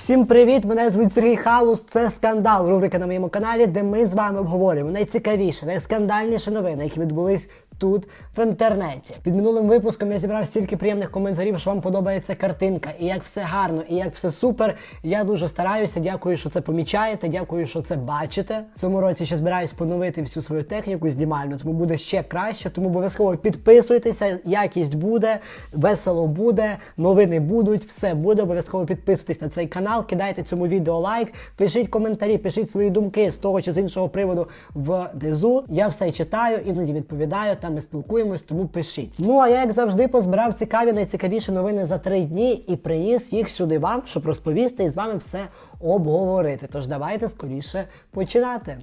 Всім привіт! Мене звуть Сергій Халус. Це скандал. Рубрика на моєму каналі, де ми з вами обговорюємо найцікавіші, найскандальніші новини, які відбулись тут в інтернеті. Під минулим випуском я зібрав стільки приємних коментарів, що вам подобається картинка, і як все гарно, і як все супер. Я дуже стараюся. Дякую, що це помічаєте. Дякую, що це бачите. В цьому році ще збираюсь поновити всю свою техніку знімальну, тому буде ще краще. Тому обов'язково підписуйтеся, якість буде, весело буде, новини будуть, все буде. Обов'язково підписуйтесь на цей канал, кидайте цьому відео лайк, пишіть коментарі, пишіть свої думки з того чи з іншого приводу внизу. Я все читаю, іноді відповідаю. Там ми спілкуємось, тому пишіть. Ну а я, як завжди, позбирав цікаві найцікавіші новини за три дні і приніс їх сюди вам, щоб розповісти і з вами все обговорити. Тож давайте скоріше починати.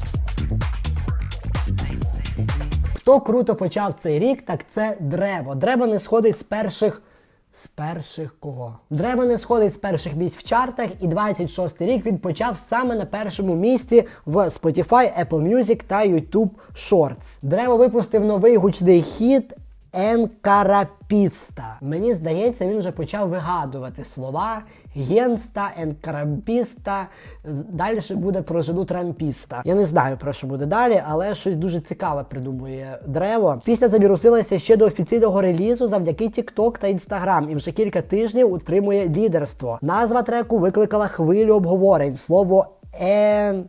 Хто круто почав цей рік, так це Древо. Древо не сходить з перших. З перших кого? Древо не сходить з перших місць в чартах, і 26 рік він почав саме на першому місці в Spotify, Apple Music та YouTube Shorts. Древо випустив новий гучний хіт Енкарапіста. Мені здається, він вже почав вигадувати слова генста, енкарапіста. Далі буде про жену трампіста. Я не знаю про що буде далі, але щось дуже цікаве придумує древо. Пісня завірусилася ще до офіційного релізу завдяки TikTok та Instagram і вже кілька тижнів утримує лідерство. Назва треку викликала хвилю обговорень. Слово ен.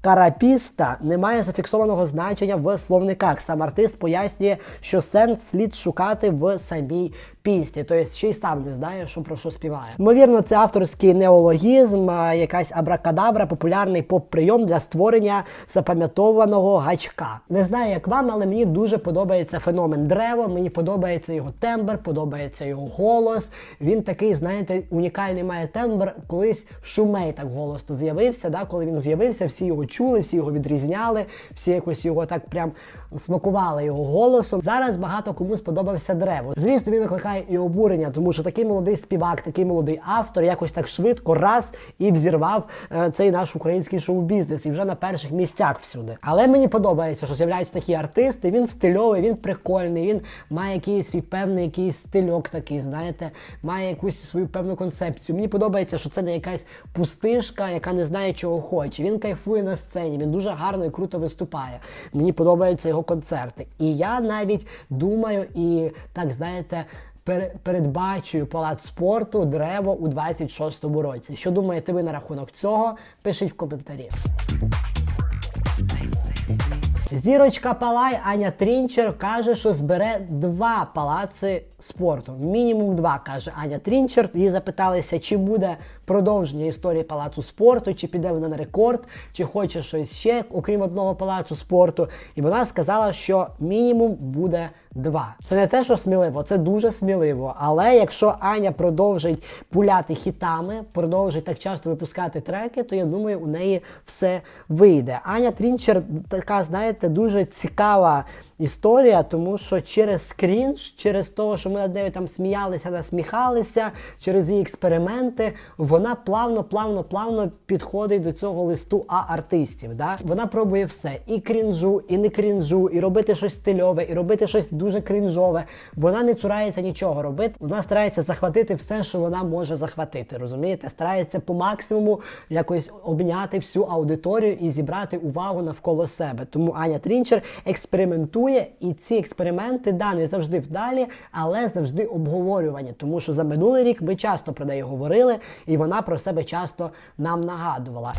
Карапіста не має зафіксованого значення в словниках. Сам артист пояснює, що сенс слід шукати в самій пісні. Тобто ще й сам не знає, що про що співає. Ймовірно, це авторський неологізм, якась абракадабра, популярний поп-прийом для створення запам'ятованого гачка. Не знаю, як вам, але мені дуже подобається феномен древо. Мені подобається його тембр, подобається його голос. Він такий, знаєте, унікальний має тембр. Колись шумей так голосно з'явився. Да? Коли він з'явився, всі його чули, всі його відрізняли, всі якось його так прям смакували його голосом. Зараз багато кому сподобався древо. Звісно, він викликає і обурення, тому що такий молодий співак, такий молодий автор якось так швидко раз і взірвав е, цей наш український шоу-бізнес і вже на перших місцях всюди. Але мені подобається, що з'являються такі артисти. Він стильовий, він прикольний, він має якийсь свій певний якийсь стильок такий, знаєте, має якусь свою певну концепцію. Мені подобається, що це не якась пустишка, яка не знає, чого хоче. Він кайфує на сцені, він дуже гарно і круто виступає. Мені подобаються його концерти. І я навіть думаю і так знаєте. Пере- Передбачую палац спорту древо у 26-му році. Що думаєте ви на рахунок цього? Пишіть в коментарі. Зірочка Палай Аня Трінчер каже, що збере два палаци спорту. Мінімум два, каже Аня Трінчер. Її запиталися, чи буде продовження історії палацу спорту, чи піде вона на рекорд, чи хоче щось ще, окрім одного палацу спорту. І вона сказала, що мінімум буде два. Це не те, що сміливо, це дуже сміливо. Але якщо Аня продовжить пуляти хітами, продовжить так часто випускати треки, то я думаю, у неї все вийде. Аня Трінчер така, знаєте, дуже цікава історія, тому що через крінж, через того, що ми над нею там сміялися, насміхалися, через її експерименти, вона плавно, плавно, плавно підходить до цього листу А артистів. Да? Вона пробує все: і крінжу, і не крінжу, і робити щось стильове, і робити щось дуже крінжове. Вона не цурається нічого робити. Вона старається захватити все, що вона може захватити. Розумієте? Старається по максимуму якось обняти всю аудиторію і зібрати увагу навколо себе. Тому Аня Трінчер експериментує, і ці експерименти да, не завжди вдалі, але завжди обговорювані. Тому що за минулий рік ми часто про неї говорили, і вона про себе часто нам нагадувала.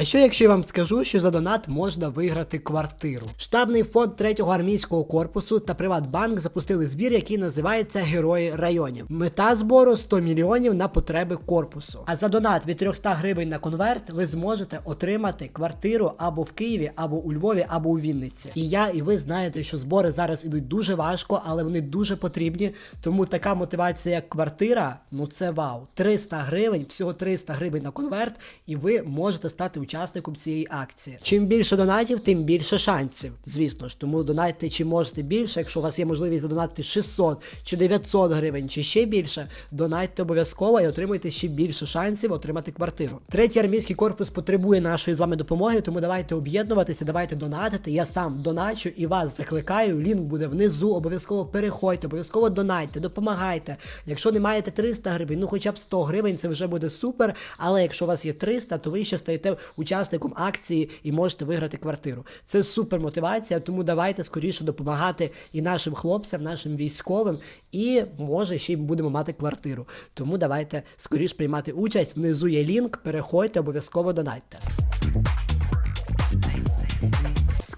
А що якщо я вам скажу, що за донат можна виграти квартиру? Штабний фонд 3-го армійського корпусу та Приватбанк запустили збір, який називається Герої районів. Мета збору 100 мільйонів на потреби корпусу. А за донат від 300 гривень на конверт ви зможете отримати квартиру або в Києві, або у Львові, або у Вінниці. І я, і ви знаєте, що збори зараз ідуть дуже важко, але вони дуже потрібні. Тому така мотивація, як квартира, ну це вау. 300 гривень, всього 300 гривень на конверт, і ви можете стати учасником цієї акції. Чим більше донатів, тим більше шансів. Звісно ж, тому донатьте чим можете більше. Якщо у вас є можливість задонатити 600 чи 900 гривень, чи ще більше, донатьте обов'язково і отримуйте ще більше шансів отримати квартиру. Третій армійський корпус потребує нашої з вами допомоги, тому давайте об'єднуватися, давайте донатити. Я сам доначу і вас закликаю. Лінк буде внизу. Обов'язково переходьте, обов'язково донатьте, допомагайте. Якщо не маєте 300 гривень, ну хоча б 100 гривень, це вже буде супер. Але якщо у вас є 300, то ви ще стаєте учасником акції і можете виграти квартиру. Це супер мотивація, тому давайте скоріше допомагати і нашим хлопцям, нашим військовим, і може ще й будемо мати квартиру. Тому давайте скоріше приймати участь. Внизу є лінк, переходьте, обов'язково донатьте.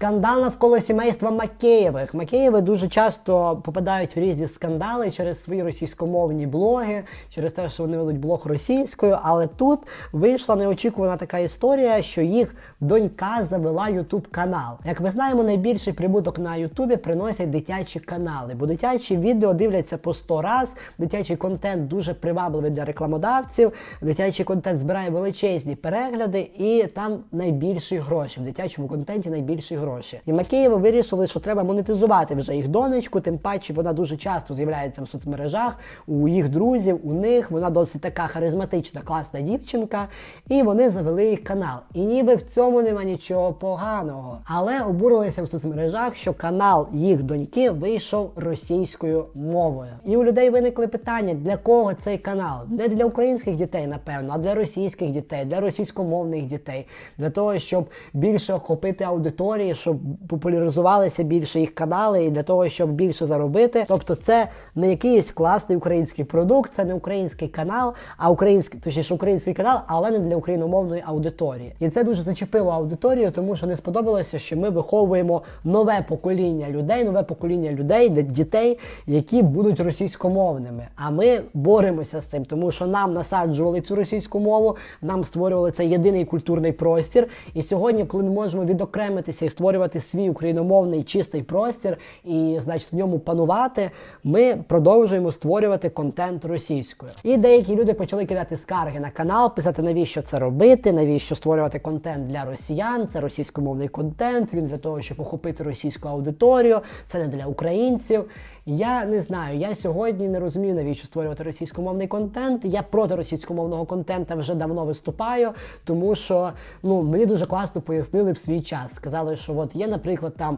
Скандал навколо сімейства Макеєвих. Макеєви дуже часто попадають в різні скандали через свої російськомовні блоги, через те, що вони ведуть блог російською. Але тут вийшла неочікувана така історія, що їх донька завела Ютуб канал. Як ми знаємо, найбільший прибуток на Ютубі приносять дитячі канали, бо дитячі відео дивляться по 100 раз. Дитячий контент дуже привабливий для рекламодавців. Дитячий контент збирає величезні перегляди, і там найбільші гроші. В дитячому контенті найбільші гроші. І Макеєви вирішили, що треба монетизувати вже їх донечку, тим паче вона дуже часто з'являється в соцмережах, у їх друзів, у них вона досить така харизматична, класна дівчинка. І вони завели їх канал. І ніби в цьому нема нічого поганого. Але обурилися в соцмережах, що канал їх доньки вийшов російською мовою. І у людей виникли питання, для кого цей канал? Не для українських дітей, напевно, а для російських дітей, для російськомовних дітей, для того, щоб більше охопити аудиторії, щоб популяризувалися більше їх канали, і для того, щоб більше заробити. Тобто, це не якийсь класний український продукт, це не український канал, а український, точніше український канал, але не для україномовної аудиторії. І це дуже зачепило аудиторію, тому що не сподобалося, що ми виховуємо нове покоління людей, нове покоління людей, де- дітей, які будуть російськомовними. А ми боремося з цим, тому що нам насаджували цю російську мову, нам створювали цей єдиний культурний простір. І сьогодні, коли ми можемо відокремитися і створювати свій україномовний чистий простір, і значить в ньому панувати, ми продовжуємо створювати контент російською. І деякі люди почали кидати скарги на канал, писати, навіщо це робити, навіщо створювати контент для росіян. Це російськомовний контент. Він для того, щоб охопити російську аудиторію. Це не для українців. Я не знаю. Я сьогодні не розумію, навіщо створювати російськомовний контент. Я проти російськомовного контента вже давно виступаю, тому що ну мені дуже класно пояснили в свій час. Сказали, що от є, наприклад, там.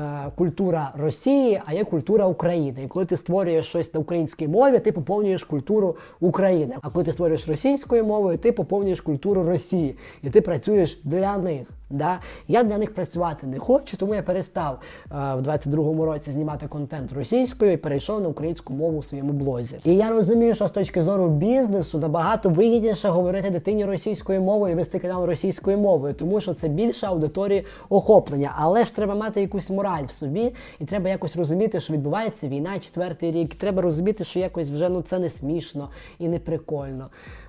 е, Культура Росії, а є культура України. І коли ти створюєш щось на українській мові, ти поповнюєш культуру України. А коли ти створюєш російською мовою, ти поповнюєш культуру Росії. І ти працюєш для них. Да? Я для них працювати не хочу, тому я перестав е, в 22-му році знімати контент російською і перейшов на українську мову у своєму блозі. І я розумію, що з точки зору бізнесу набагато вигідніше говорити дитині російською мовою і вести канал російською мовою, тому що це більше аудиторії охоплення. Але ж треба мати якусь мораль в собі, і треба якось розуміти, що відбувається війна четвертий рік. Треба розуміти, що якось вже ну це не смішно і не прикольно.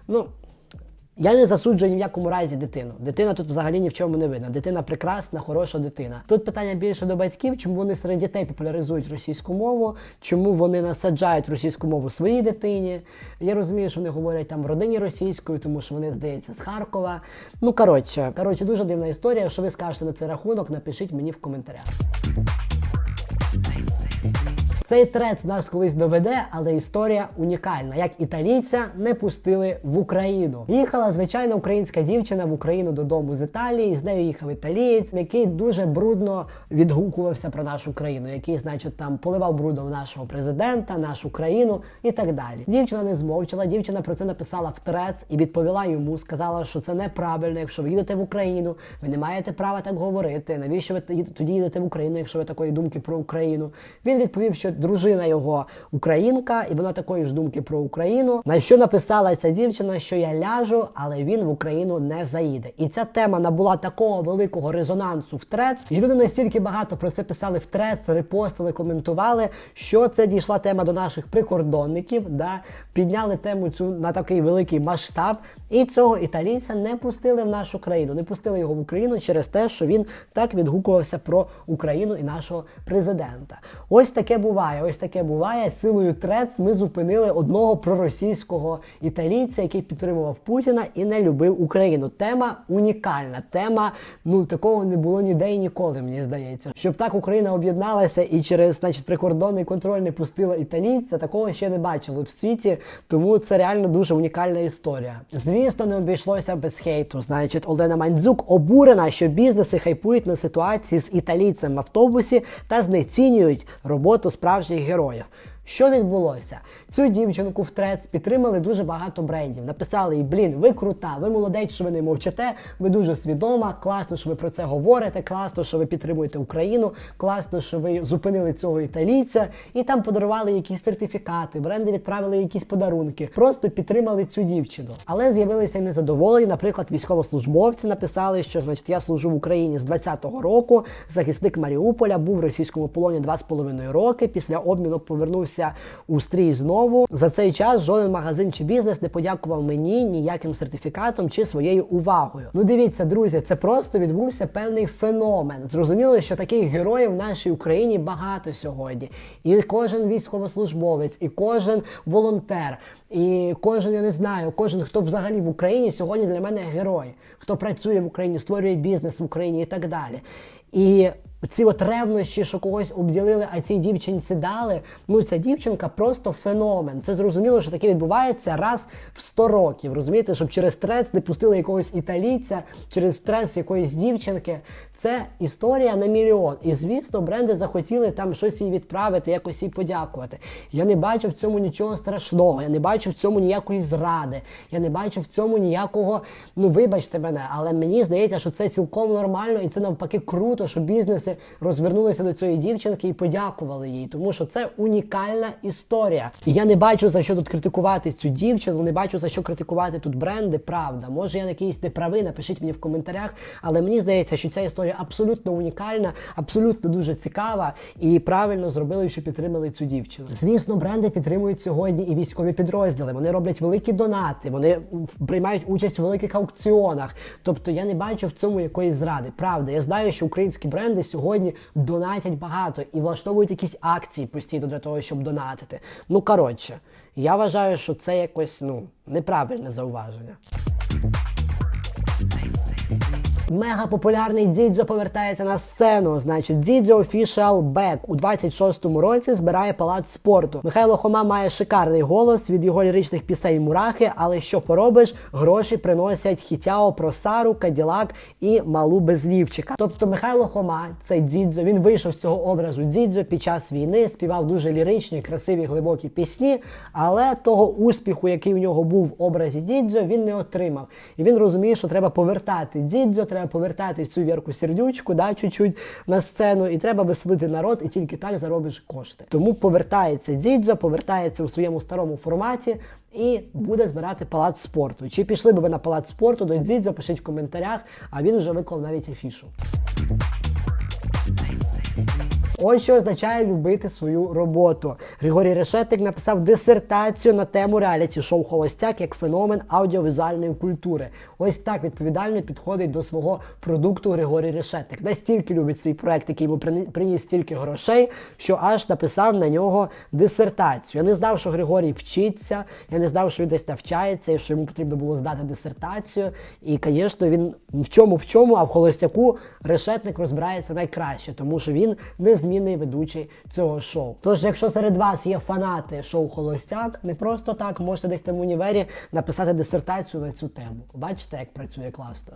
Ну. Я не засуджую ні в якому разі дитину. Дитина тут взагалі ні в чому не винна. Дитина прекрасна, хороша дитина. Тут питання більше до батьків, чому вони серед дітей популяризують російську мову, чому вони насаджають російську мову своїй дитині. Я розумію, що вони говорять там в родині російською, тому що вони, здається, з Харкова. Ну коротше, коротше, дуже дивна історія. Що ви скажете на цей рахунок, напишіть мені в коментарях. Цей трец нас колись доведе, але історія унікальна. Як італійця не пустили в Україну. Їхала звичайна українська дівчина в Україну додому з Італії. З нею їхав італієць, який дуже брудно відгукувався про нашу країну, який, значить, там поливав брудом нашого президента, нашу країну і так далі. Дівчина не змовчала. Дівчина про це написала в трец і відповіла йому. Сказала, що це неправильно. Якщо ви їдете в Україну, ви не маєте права так говорити. Навіщо ви тоді їдете в Україну, якщо ви такої думки про Україну? Він відповів, що дружина його українка, і вона такої ж думки про Україну. На що написала ця дівчина, що я ляжу, але він в Україну не заїде. І ця тема набула такого великого резонансу в трец. І люди настільки багато про це писали в трец, репостили, коментували, що це дійшла тема до наших прикордонників. Да? Підняли тему цю на такий великий масштаб. І цього італійця не пустили в нашу країну, не пустили його в Україну через те, що він так відгукувався про Україну і нашого президента. Ось таке буває. Буває, ось таке буває. Силою трец ми зупинили одного проросійського італійця, який підтримував Путіна і не любив Україну. Тема унікальна. Тема ну такого не було ніде і ніколи. Мені здається, щоб так Україна об'єдналася і через, значить, прикордонний контроль не пустила італійця. Такого ще не бачили в світі. Тому це реально дуже унікальна історія. Звісно, не обійшлося без хейту. Значить, Олена Мандзюк обурена, що бізнеси хайпують на ситуації з італійцем в автобусі та знецінюють роботу справжніх героїв. Що відбулося? Цю дівчинку в трец підтримали дуже багато брендів. Написали їй, блін, ви крута, ви молодець, що ви не мовчите, ви дуже свідома, класно, що ви про це говорите, класно, що ви підтримуєте Україну, класно, що ви зупинили цього італійця, і там подарували якісь сертифікати, бренди відправили якісь подарунки, просто підтримали цю дівчину. Але з'явилися й незадоволені. Наприклад, військовослужбовці написали, що значить я служу в Україні з 20-го року. Захисник Маріуполя був в російському полоні 2,5 роки. Після обміну повернувся у стрій знову. За цей час жоден магазин чи бізнес не подякував мені ніяким сертифікатом чи своєю увагою. Ну дивіться, друзі, це просто відбувся певний феномен. Зрозуміло, що таких героїв в нашій Україні багато сьогодні. І кожен військовослужбовець, і кожен волонтер, і кожен, я не знаю, кожен, хто взагалі в Україні сьогодні для мене герой, хто працює в Україні, створює бізнес в Україні і так далі. І ці от ревнощі, що когось обділили, а цій дівчинці дали. Ну ця дівчинка просто феномен. Це зрозуміло, що таке відбувається раз в 100 років. Розумієте, щоб через трец не пустили якогось італійця, через трец якоїсь дівчинки. Це історія на мільйон. І звісно, бренди захотіли там щось їй відправити, якось їй подякувати. Я не бачу в цьому нічого страшного. Я не бачу в цьому ніякої зради. Я не бачу в цьому ніякого. Ну вибачте мене, але мені здається, що це цілком нормально, і це навпаки круто, що бізнеси розвернулися до цієї дівчинки і подякували їй, тому що це унікальна історія. І я не бачу за що тут критикувати цю дівчину, не бачу за що критикувати тут бренди. Правда, може я на якийсь неправий, напишіть мені в коментарях, але мені здається, що ця історія абсолютно унікальна, абсолютно дуже цікава і правильно зробили, що підтримали цю дівчину. Звісно, бренди підтримують сьогодні і військові підрозділи. Вони роблять великі донати, вони приймають участь у великих аукціонах. Тобто я не бачу в цьому якоїсь зради. Правда, я знаю, що українські бренди сьогодні донатять багато і влаштовують якісь акції постійно для того, щоб донатити. Ну коротше, я вважаю, що це якось ну неправильне зауваження. Мега популярний Дідзьо повертається на сцену. Значить, Дідзьо Official Back у 26-му році збирає палац спорту. Михайло Хома має шикарний голос від його ліричних пісень Мурахи, але що поробиш, гроші приносять Хітяо про Сару, Каділак і малу безлівчика. Тобто Михайло Хома, цей Дідзьо, він вийшов з цього образу Дідзьо під час війни, співав дуже ліричні, красиві, глибокі пісні, але того успіху, який в нього був в образі Дідзьо, він не отримав. І він розуміє, що треба повертати Дідзьо, треба повертати цю вірку сердючку, да, чуть-чуть на сцену, і треба веселити народ, і тільки так заробиш кошти. Тому повертається Дзідзо, повертається у своєму старому форматі і буде збирати палац спорту. Чи пішли би ви на палац спорту до Дзідзо, пишіть в коментарях, а він вже виклав навіть афішу. Ось що означає любити свою роботу. Григорій Решетник написав дисертацію на тему реаліті-шоу Холостяк як феномен аудіовізуальної культури. Ось так відповідально підходить до свого продукту Григорій Решетник. Настільки любить свій проект, який йому приніс стільки грошей, що аж написав на нього дисертацію. Я не знав, що Григорій вчиться, я не знав, що він десь навчається, і що йому потрібно було здати дисертацію. І, звісно, він в чому в чому, а в холостяку решетник розбирається найкраще, тому що він незмінний ведучий цього шоу. Тож, якщо серед вас є фанати шоу Холостяк, не просто так можете десь там в універі написати дисертацію на цю тему. Бачите, як працює класно.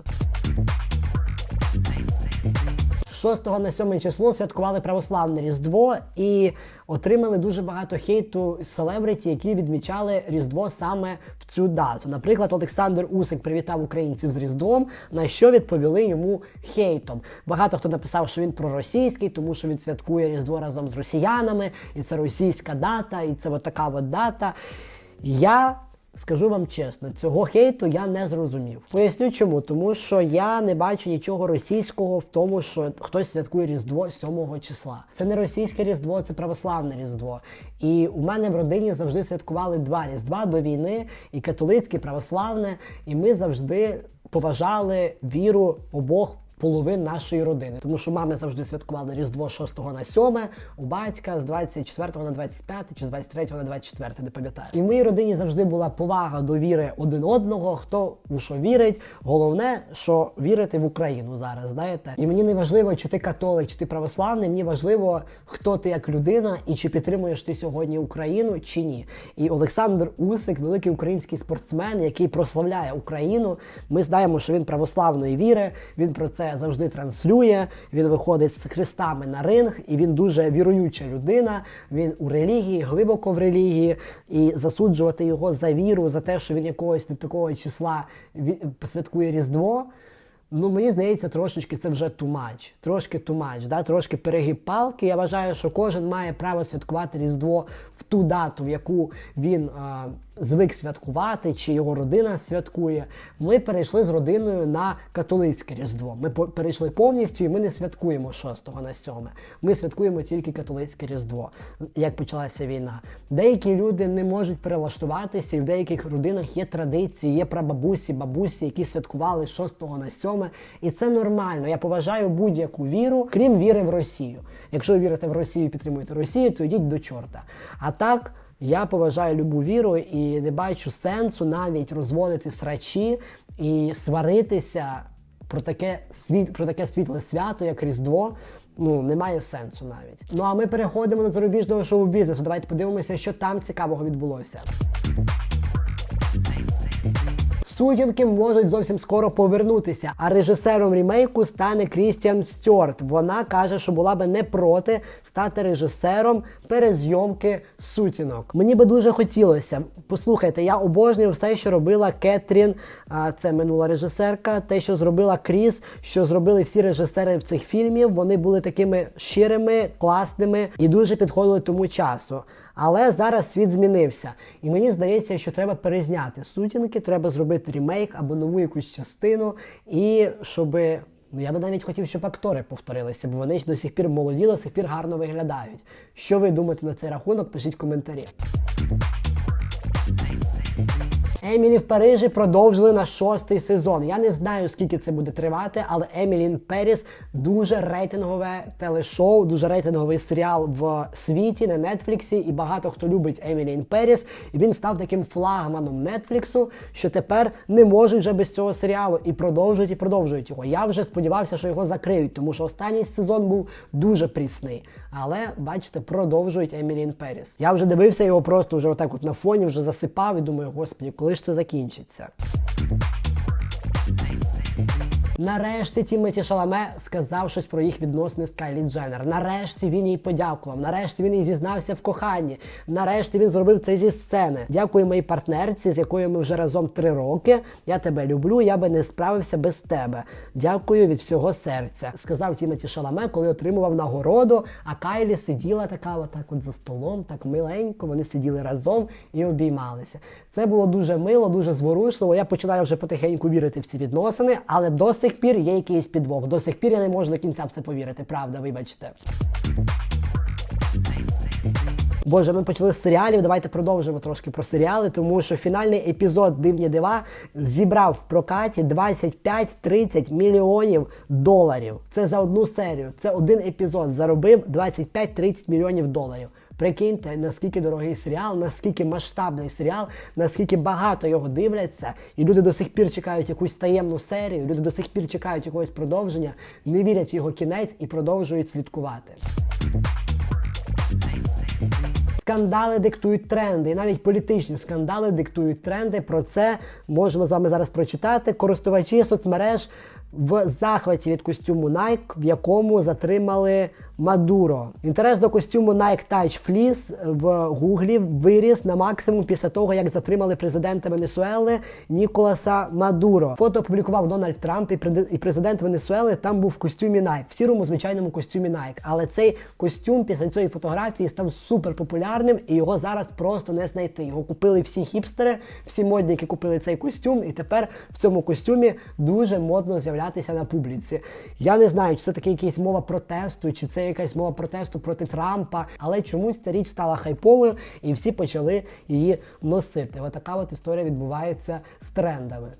6 на 7 число святкували православне Різдво і отримали дуже багато хейту селебриті, які відмічали Різдво саме в цю дату. Наприклад, Олександр Усик привітав українців з Різдвом, на що відповіли йому хейтом. Багато хто написав, що він проросійський, тому що він святкує Різдво разом з росіянами, і це російська дата, і це от така от дата. Я Скажу вам чесно, цього хейту я не зрозумів. Поясню чому, тому що я не бачу нічого російського в тому, що хтось святкує Різдво 7 числа. Це не російське Різдво, це православне Різдво. І у мене в родині завжди святкували два Різдва до війни, і католицьке, і православне. І ми завжди поважали віру обох половин нашої родини. Тому що мами завжди святкували Різдво 6 на 7, у батька з 24 на 25 чи з 23 на 24, не пам'ятаю. І в моїй родині завжди була повага до віри один одного, хто у що вірить. Головне, що вірити в Україну зараз, знаєте. І мені не важливо, чи ти католик, чи ти православний. Мені важливо, хто ти як людина і чи підтримуєш ти сьогодні Україну чи ні. І Олександр Усик, великий український спортсмен, який прославляє Україну. Ми знаємо, що він православної віри. Він про це завжди транслює. Він виходить з хрестами на ринг, і він дуже віруюча людина. Він у релігії, глибоко в релігії, і засуджувати його за віру, за те, що він якогось не такого числа святкує Різдво. Ну, мені здається, трошечки це вже much. Трошки much, да? трошки перегиб палки. Я вважаю, що кожен має право святкувати Різдво в ту дату, в яку він а, звик святкувати, чи його родина святкує. Ми перейшли з родиною на католицьке Різдво. Ми перейшли повністю і ми не святкуємо 6 на 7. Ми святкуємо тільки католицьке Різдво, як почалася війна. Деякі люди не можуть перелаштуватися, і в деяких родинах є традиції, є прабабусі, бабусі, які святкували 6 на 7. І це нормально. Я поважаю будь-яку віру, крім віри в Росію. Якщо ви вірите в Росію підтримуєте Росію, то йдіть до чорта. А так. Я поважаю любу віру і не бачу сенсу навіть розводити срачі і сваритися про таке світ, про таке світле свято, як Різдво. Ну, немає сенсу навіть. Ну а ми переходимо до зарубіжного шоу-бізнесу. Давайте подивимося, що там цікавого відбулося. Сутінки можуть зовсім скоро повернутися, а режисером рімейку стане Крістіан Стюарт. Вона каже, що була би не проти стати режисером перезйомки сутінок. Мені би дуже хотілося. Послухайте, я обожнюю все, що робила Кетрін, а це минула режисерка. Те, що зробила Кріс, що зробили всі режисери в цих фільмів. Вони були такими щирими, класними і дуже підходили тому часу. Але зараз світ змінився, і мені здається, що треба перезняти сутінки, треба зробити ремейк або нову якусь частину, і щоб ну я би навіть хотів, щоб актори повторилися, бо вони ж до сих пір молоді, до сих пір гарно виглядають. Що ви думаєте на цей рахунок? Пишіть коментарі. Емілі в Парижі продовжили на шостий сезон. Я не знаю, скільки це буде тривати, але Емілі in Paris дуже рейтингове телешоу, дуже рейтинговий серіал в світі на Нетфліксі, і багато хто любить Емілі in Paris. І він став таким флагманом Нетфліксу, що тепер не можуть вже без цього серіалу і продовжують і продовжують його. Я вже сподівався, що його закриють, тому що останній сезон був дуже прісний. Але бачите, продовжують Емілін Періс. Я вже дивився його просто вже отак от на фоні, вже засипав і думаю, господі, коли ж це закінчиться. Нарешті Тімоті Шаламе сказав щось про їх відносини з Кайлі Дженнер. Нарешті він їй подякував. Нарешті він їй зізнався в коханні. Нарешті він зробив це зі сцени. Дякую моїй партнерці, з якою ми вже разом три роки. Я тебе люблю. Я би не справився без тебе. Дякую від всього серця. Сказав Тімоті Шаламе, коли отримував нагороду. А Кайлі сиділа така, отак от за столом, так миленько. Вони сиділи разом і обіймалися. Це було дуже мило, дуже зворушливо. Я починаю вже потихеньку вірити в ці відносини, але до сих пір є якийсь підвох. До сих пір я не можу до кінця в це повірити. Правда, вибачте. Боже, ми почали з серіалів. Давайте продовжимо трошки про серіали, тому що фінальний епізод Дивні дива зібрав в прокаті 25-30 мільйонів доларів. Це за одну серію. Це один епізод заробив 25-30 мільйонів доларів. Прикиньте, наскільки дорогий серіал, наскільки масштабний серіал, наскільки багато його дивляться, і люди до сих пір чекають якусь таємну серію, люди до сих пір чекають якогось продовження, не вірять в його кінець і продовжують слідкувати. Скандали диктують тренди, і навіть політичні скандали диктують тренди. Про це можемо з вами зараз прочитати. Користувачі соцмереж в захваті від костюму Nike, в якому затримали Мадуро. Інтерес до костюму Nike Touch Fleece в Гуглі виріс на максимум після того, як затримали президента Венесуели Ніколаса Мадуро. Фото опублікував Дональд Трамп і президент Венесуели там був в костюмі Nike, в сірому звичайному костюмі Nike. Але цей костюм після цієї фотографії став супер популярним, і його зараз просто не знайти. Його купили всі хіпстери, всі модники купили цей костюм, і тепер в цьому костюмі дуже модно з'являтися на публіці. Я не знаю, чи це таке якась мова протесту, чи це якась мова протесту проти Трампа, але чомусь ця річ стала хайповою, і всі почали її носити. Отака от історія відбувається з трендами.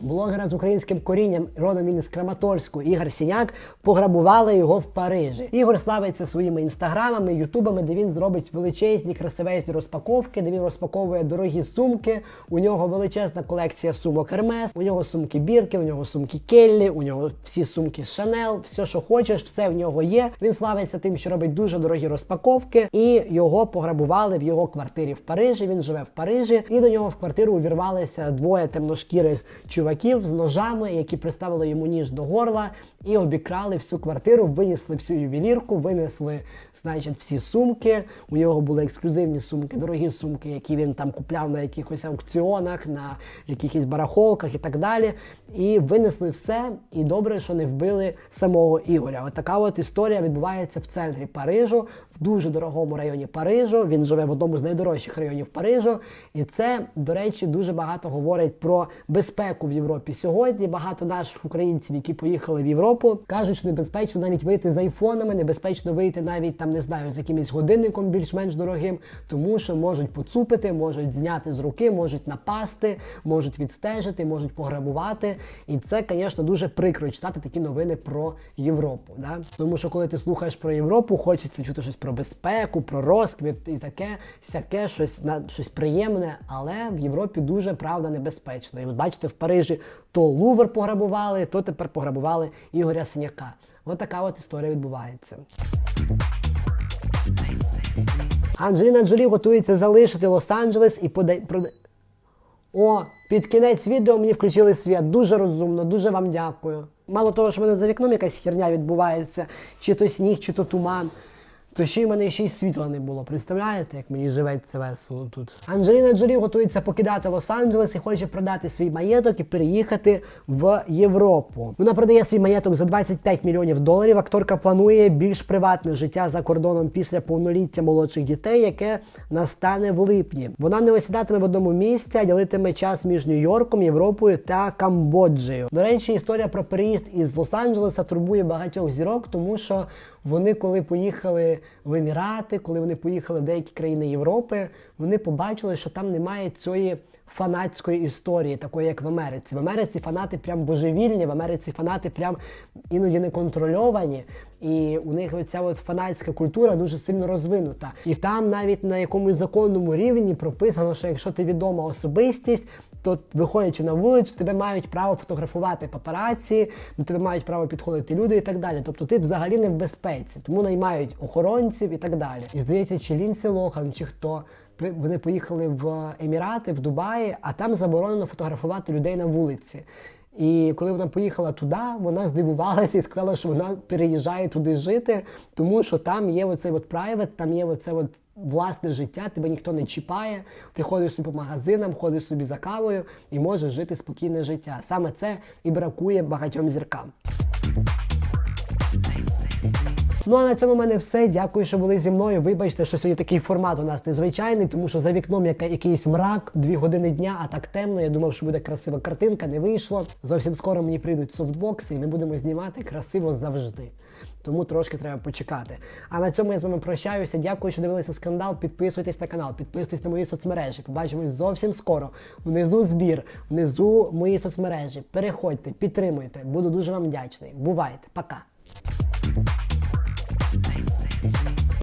Блогера з українським корінням, родом він із Краматорську, Ігор Сіняк, пограбували його в Парижі. Ігор славиться своїми інстаграмами, ютубами, де він зробить величезні красивезні розпаковки, де він розпаковує дорогі сумки. У нього величезна колекція сумок Hermes, у нього сумки Бірки, у нього сумки Келлі, у нього всі сумки Chanel, все, що хочеш, все в нього є. Він славиться тим, що робить дуже дорогі розпаковки, і його пограбували в його квартирі в Парижі. Він живе в Парижі, і до нього в квартиру увірвалися двоє темношкірих чуваків з ножами, які приставили йому ніж до горла і обікрали всю квартиру, винесли всю ювелірку, винесли, значить, всі сумки. У нього були ексклюзивні сумки, дорогі сумки, які він там купляв на якихось аукціонах, на якихось барахолках і так далі. І винесли все. І добре, що не вбили самого Ігоря. От така от історія відбувається в центрі Парижу, в дуже дорогому районі Парижу. Він живе в одному з найдорожчих районів Парижу. І це, до речі, дуже багато говорить про безпеку в Європі сьогодні. Багато наших українців, які поїхали в Європу, кажуть, що небезпечно навіть вийти з айфонами, небезпечно вийти навіть там, не знаю, з якимось годинником більш-менш дорогим, тому що можуть поцупити, можуть зняти з руки, можуть напасти, можуть відстежити, можуть пограбувати. І це, звісно, дуже прикро читати такі новини про Європу. Да? Тому що коли ти слухаєш про Європу, хочеться чути щось про безпеку, про розквіт і таке, сяке, щось на щось приємне, але в Європі дуже правда небезпечно. І от бачите, в Парижі то Лувр пограбували, то тепер пограбували Ігоря Синяка. От така от історія відбувається. Анджеліна Джолі готується залишити Лос-Анджелес і подай. О, під кінець відео мені включили світ. Дуже розумно, дуже вам дякую. Мало того, що в мене за вікном якась херня відбувається, чи то сніг, чи то туман. То ще й мене ще й світла не було. Представляєте, як мені живеться весело тут? Анджеліна Джолі готується покидати Лос-Анджелес і хоче продати свій маєток і переїхати в Європу. Вона продає свій маєток за 25 мільйонів доларів. Акторка планує більш приватне життя за кордоном після повноліття молодших дітей, яке настане в липні. Вона не осідатиме в одному місці, а ділитиме час між Нью-Йорком, Європою та Камбоджею. До речі, історія про переїзд із Лос-Анджелеса турбує багатьох зірок, тому що вони, коли поїхали в Емірати, коли вони поїхали в деякі країни Європи, вони побачили, що там немає цієї фанатської історії, такої як в Америці. В Америці фанати прям божевільні, в Америці фанати прям іноді неконтрольовані. І у них оця от фанатська культура дуже сильно розвинута. І там навіть на якомусь законному рівні прописано, що якщо ти відома особистість, то виходячи на вулицю, тебе мають право фотографувати папараці, до тебе мають право підходити люди і так далі. Тобто ти взагалі не в безпеці, тому наймають охоронців і так далі. І здається, чи Лінсі Лохан, чи хто. Вони поїхали в Емірати, в Дубаї, а там заборонено фотографувати людей на вулиці. І коли вона поїхала туди, вона здивувалася і сказала, що вона переїжджає туди жити, тому що там є оцей от private, там є оце от власне життя, тебе ніхто не чіпає. Ти ходиш собі по магазинам, ходиш собі за кавою і можеш жити спокійне життя. Саме це і бракує багатьом зіркам. Ну а на цьому в мене все. Дякую, що були зі мною. Вибачте, що сьогодні такий формат у нас незвичайний, тому що за вікном якийсь мрак, дві години дня, а так темно. Я думав, що буде красива картинка, не вийшло. Зовсім скоро мені прийдуть софтбокси, і ми будемо знімати красиво завжди. Тому трошки треба почекати. А на цьому я з вами прощаюся. Дякую, що дивилися скандал. Підписуйтесь на канал, підписуйтесь на мої соцмережі. Побачимось зовсім скоро. Внизу збір, внизу мої соцмережі. Переходьте, підтримуйте. Буду дуже вам вдячний. Бувайте, пока.